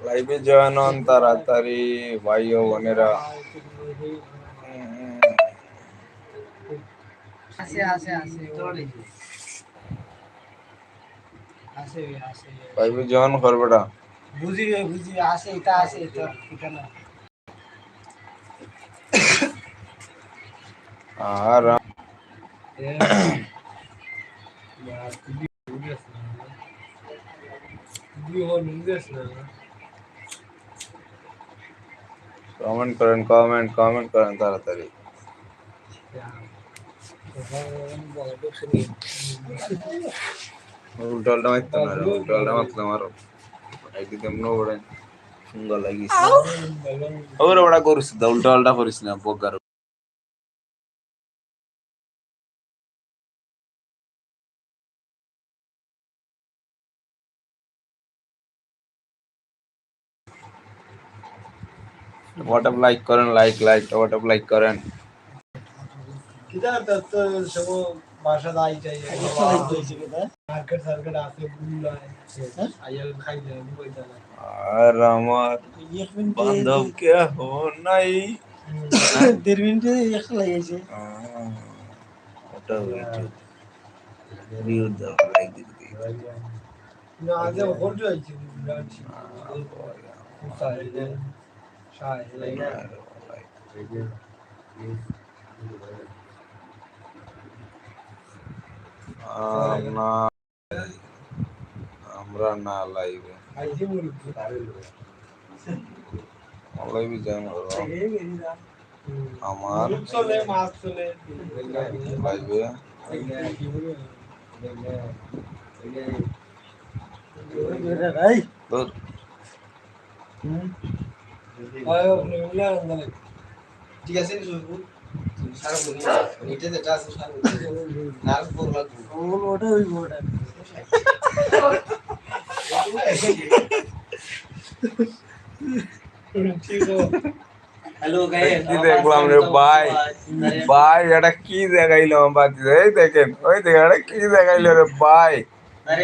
লাইভে জয়েন হন তাড়াতাড়ি ভাই ও বোনেরা লাইভে জয়েন কর বুঝি বুঝি আছে এটা আছে এটা এটা না আর কমেন্ট করেন কমেন্ট কমেন্ট করেন তাড়াতাড়ি। উল্টা উল্টা মারতো না উল্টা উল্টা মারতো আমারও আইডি তেমন বড় সুন্দর লাগিস ওরে করিস না উল্টা উল্টা করিস না বগার হোয়াটসঅ্যাপ লাইক করেন লাইক লাইক হোয়াটসঅ্যাপ লাইক করেন আর আমার বান্ধব কে হো নাই দেড় মিনিটে একশো লাগাইছে ওটা হয়েছে ভিউ দাও লাইক দিতে না আগে হোল্ড না আমরা না লাইভে। লাইভে যাই আমার লাইভে। তোর ঠিক আছে হ্যালো গাইস কি দেখলাম রে ভাই। ভাই এটা কি দেখাইলো আমার এই দেখেন ওই দেখেন এটা কি দেখাইলো রে ভাই?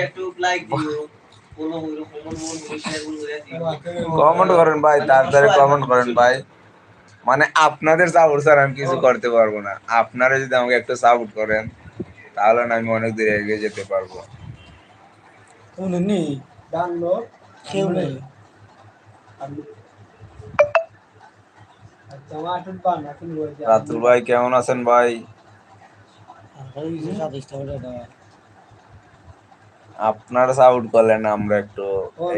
একটু লাইক দিও। কমেন্ট করেন ভাই তাড়াতাড়ি কমেন্ট করেন ভাই। মানে আপনাদের সাপোর্ট স্যার আমি কিছু করতে পারব না। আপনারা যদি আমাকে একটু সাপোর্ট করেন তাহলে আমি অনেক দূরে এগিয়ে যেতে পারব। আচ্ছা রাতুল ভাই কেমন আছেন ভাই? আপনারা সাপোর্ট করলেন আমরা একটু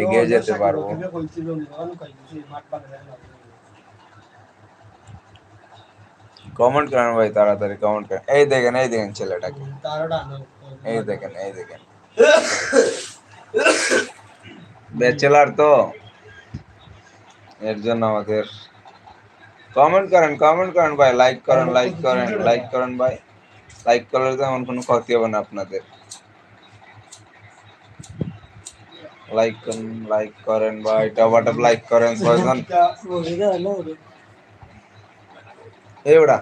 এগিয়ে যেতে পারব। কমেন্ট করেন ভাই তাড়াতাড়ি কমেন্ট করেন। এই দেখেন এই দেখেন ছেলেটাকে। এই দেখেন এই দেখেন। ব্যাচেলার তো। এর জন্য আমাদের কমেন্ট করেন কমেন্ট করেন ভাই। লাইক করেন লাইক করেন লাইক করেন ভাই। লাইক করলে তো এমন কোনো ক্ষতি হবে না আপনাদের। লাইক করেন লাইক করেন লাইক করেন ছয়জন এই ওটা।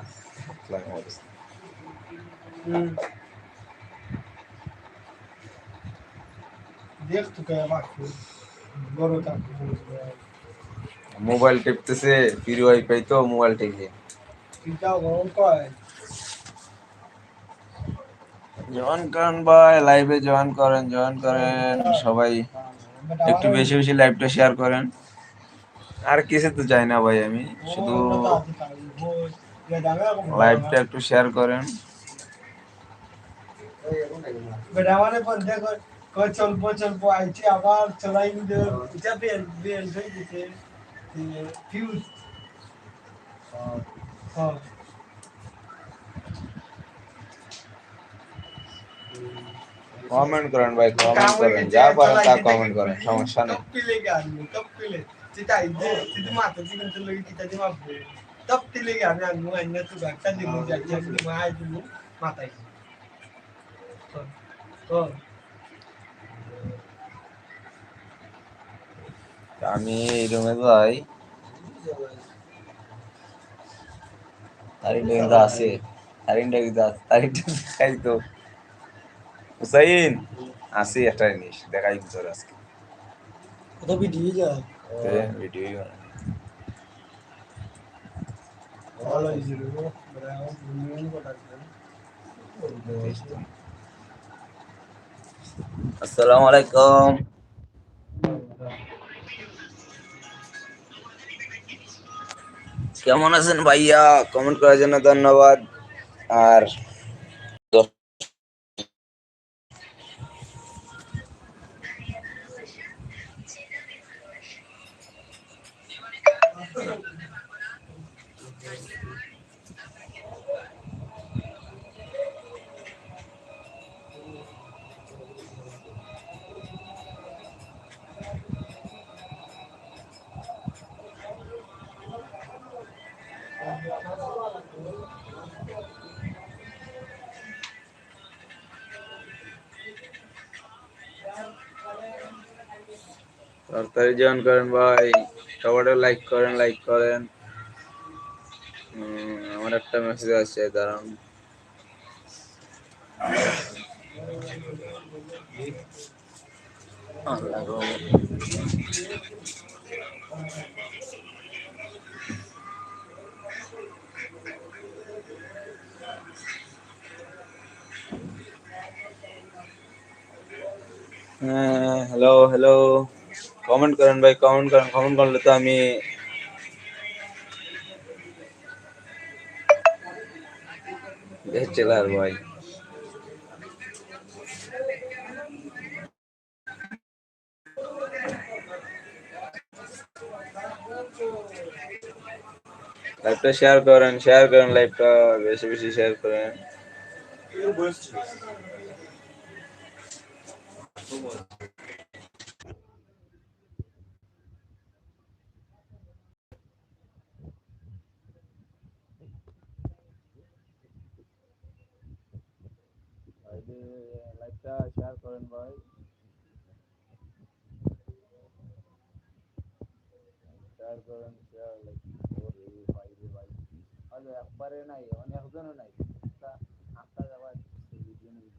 দেখ তো কে বাকি বড় কাপ মোবাইল টিপতেছে ফ্রি ওয়াইফাই তো মোবাইল টিপে। পিটাও গরম কয় জয়েন করেন ভাই লাইভে জয়েন করেন জয়েন করেন, সবাই। একটু বেশি বেশি লাইভটা শেয়ার করেন। আর কিছু তো চাই না ভাই আমি, শুধু লাইভটা একটু শেয়ার করেন। চলবো চলবো আইছি আবার কমেন্ট করেন ভাই কমেন্ট করেন যা পারেন তা কমেন্ট করেন সমস্যা নেই। পিলে গান কপ পিলে সেটা ইদে সিধু মাথা দিন তো লাগি কিতা দি মাপবে তপ তিলে গান আর মু আইনা তো গাটা দিব মু যাচ্ছে মু আই দিব মু মাথাই তো তো আমি এই রুমে যাই। তারিখটা কিন্তু আছে। তারিখটা কিন্তু আছে তারিখটা খাই তো হুসাইন আসি একটা জিনিস দেখাই তোর আজকে কোথাও ভিডিও যায় ভিডিও। আসসালামু আলাইকুম কেমন আছেন ভাইয়া? কমেন্ট করার জন্য ধন্যবাদ। আর তাড়াতাড়ি জয়েন করেন ভাই সবাই লাইক করেন লাইক করেন। আমার একটা মেসেজ আসছে দাঁড়ান। হ্যাঁ হ্যালো হ্যালো কমেন্ট করেন ভাই কমেন্ট করেন কমেন্ট করলে তো আমি ব্যাচেলার ভাই লাইভটা শেয়ার করেন শেয়ার করেন লাইভটা বেশি বেশি শেয়ার করেন লাইভটা শেয়ার করেন ভাই শেয়ার করেন শেয়ার লাইক ওরে ভাই রে ভাই আরে একবারে নাই মানে একজনও নাই তা আটটা যাবার ভিডিও নেই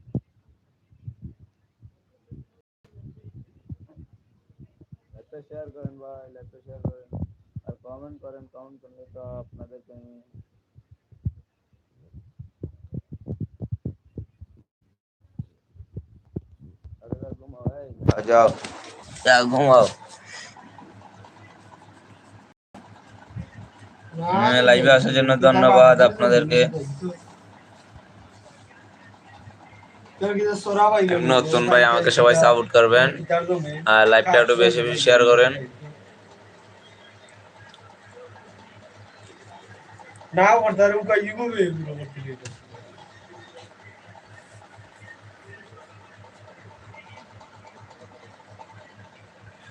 লাইভটা শেয়ার করেন ভাই লাইভটা শেয়ার করেন আর কমেন্ট করেন কমেন্ট করলে তো আপনাদেরকে আমি আরে যাও ঘুমাও হ্যাঁ, লাইভে আসার জন্য ধন্যবাদ আপনাদেরকে। নতুন ভাই আমাকে সবাই সাপোর্ট করবেন আর লাইভটা একটু বেশি বেশি শেয়ার করেন না করতারে উকা ইগুবে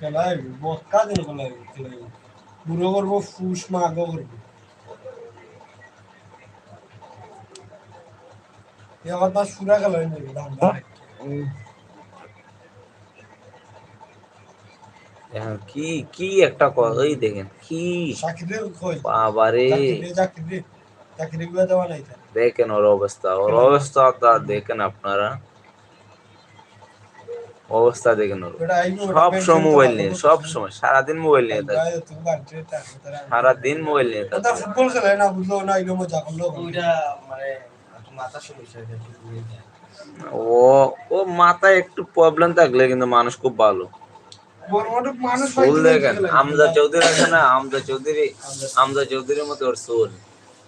এগুলো করতে গেলে। খেলাই বক্কা দিন খেলাই খেলাই বুড়ো করব ফুস মাগো করব। এবার তার সুরা খেলাই নেবে ধান্দা এখন কি কি একটা কথাই দেখেন কি চাকরি কই? বাবারে। চাকরি চাকরি চাকরি গুলো দেওয়া নাই তার দেখেন ওর অবস্থা ওর অবস্থা তা দেখেন আপনারা। অবস্থা ওটা আইবো সব সময় মোবাইল নিয়ে সব সময় সারাদিন মোবাইল নিয়ে থাকে সারাদিন মোবাইল নিয়ে থাকে ফুটবল খেলে না বুঝলো না এগুলো মজা করল। ওইটা মানে মাথা সমস্যা। ও ও মাথায় একটু প্রবলেম থাকলে কিন্তু মানুষ খুব ভালো। দেখেন আমজা চৌধুরী আছে না আমজা চৌধুরী আমজা চৌধুরীর মতো ওর সোল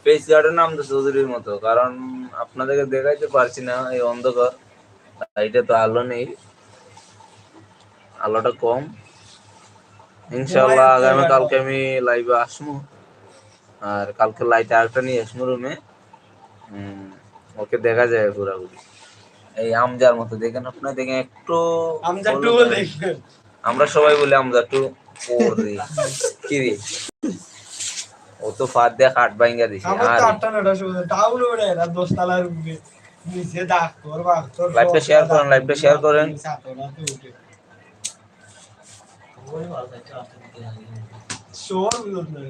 ফেস গার্ডেন আমজা চৌধুরীর মতো কারণ আপনাদেরকে দেখাইতে পারছি না এই অন্ধকার। এটা তো আলো নেই। আলোটা কম। ইনশাল্লাহ আগামী কালকে আমি লাইভে আসব। আর কালকে লাইট আরেকটা নিয়ে আসব রুমে ওকে দেখা যায় ঘোরাঘুরি। এই আমজার মতো দেখেন আপনি দেখেন একটু আমজা টু আমরা সবাই বলি আমরা একটু ওরে কি রে? ও তো ফাঁদ দিয়ে কাঠ ভাঙ্গা দিছে। আর লাইভটা share করেন, লাইভটা শেয়ার করেন। ওই ভালো থাকছে, আসতে দিতে লাগে। শোর বিরোধ নাই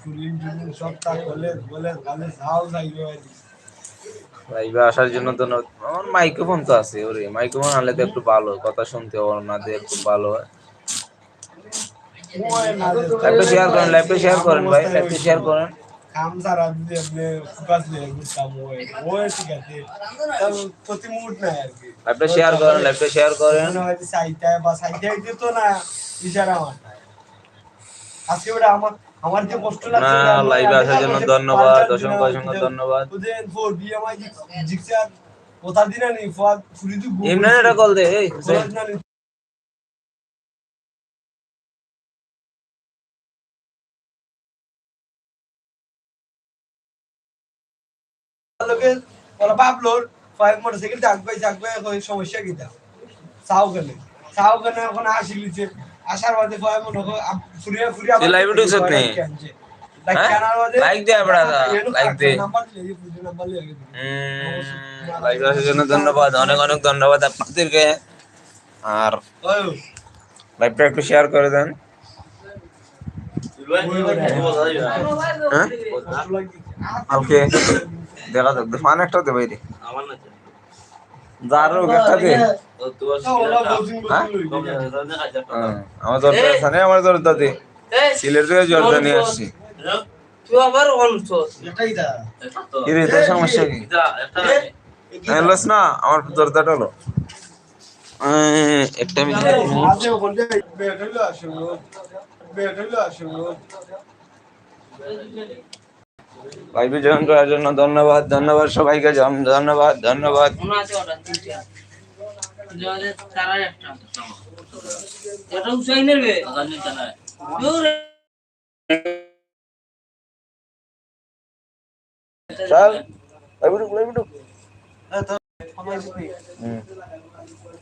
ফুলিং টুলিং সব তা বলে বলে গালে ঝাল যাইবে ভাইবা আসার জন্য তো আমার মাইক্রোফোন তো আছে ওরে মাইক্রোফোন আনলে তো একটু ভালো কথা শুনতে পারো না দিয়ে একটু ভালো হয়। লাইভটা শেয়ার করেন লাইভটা শেয়ার করেন ভাই লাইভটা শেয়ার করেন। কাম সারা যদি আপনি ফোকাস দিয়ে করতাম ওই ওই ঠিক আছে প্রতি মুড নাই আর কি লাইভটা শেয়ার করেন লাইভটা শেয়ার করেন সাইতে বা সাইতে দিত না ইশারা আমার আজকে ওটা আমার আমার যে কষ্ট লাগছে না, আসার জন্য ধন্যবাদ, অসংখ্য অসংখ্য ধন্যবাদ। ফোর জিক্সার কথা দিনা নি ফাদ ফুরি দু ইমরান এটা কল দে এই লোকে ফাইভ মোটরসাইকেল থাকবে থাকবে এখন সমস্যা কি দাও চাও কেন? চাও কেন এখন আসি লিছে? আসার বাদে ফুরিয়ে ফুরিয়ে ঢুকছত নি? দে বড়া দে। হুম, লাইভে জন্য ধন্যবাদ অনেক অনেক ধন্যবাদ আপনাদেরকে। আর ওই লাইভটা একটু শেয়ার করে দেন। হ্যাঁ ওকে দেখা যাক ফান একটা দে। একটা দে আমার দরজা আছে আমার দে সিলেট থেকে জর্দা নিয়ে আসছি? তুই আবার এটাই দা এটা সমস্যা কি এলস না আমার দরজাটা হলো একটা মিনিট লাইভে জয়েন করার জন্য ধন্যবাদ ধন্যবাদ সবাইকে ধন্যবাদ ধন্যবাদ।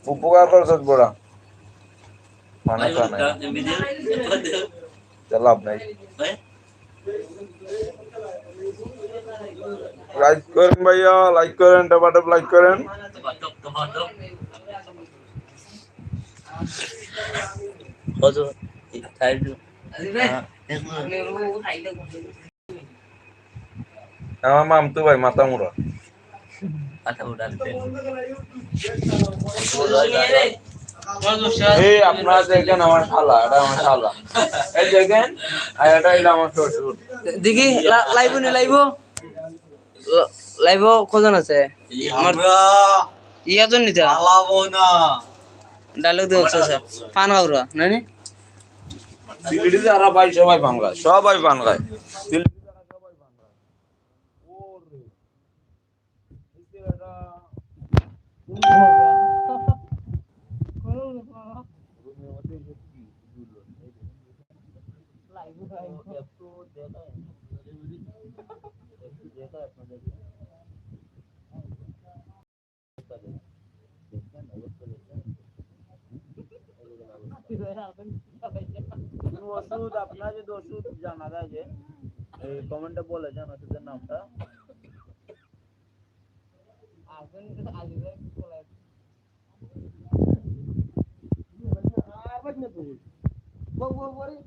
উপকার করছ বড়া মানে ভাই, কা নাই ওটা তুমি দে, ওটা দে। যা লাভ নাই ভাই, লাইক করেন ভাইয়া লাইক করেন টপাটপ লাইক করেন টমাটো, টমাটো। কত? এই সাইড আরে আমি ও খাইলে আমার মাম তো ভাই মাথা মুড়া আচ্ছা, ওটা দে। এই আপনারা দেখেন আমার শালা এটা আমার শালা। এই দেখেন আর এটা এটা আমার শ্বশুর। দেখি লাইভ নি লাইভ লাইভ কজন আছে? নিতে না। ডায়লগ হচ্ছে পান খাওয়া নানি সিলেটি যারা ভাই সবাই পান খায় সবাই পান খায় সিলেটি যারা সবাই পান ওরে। এই ওষুধ আপনার যদি ওষুধ জানা যায় যে এই কমেন্টে বলে যান ওষুধের নামটা Vou, vou, vou.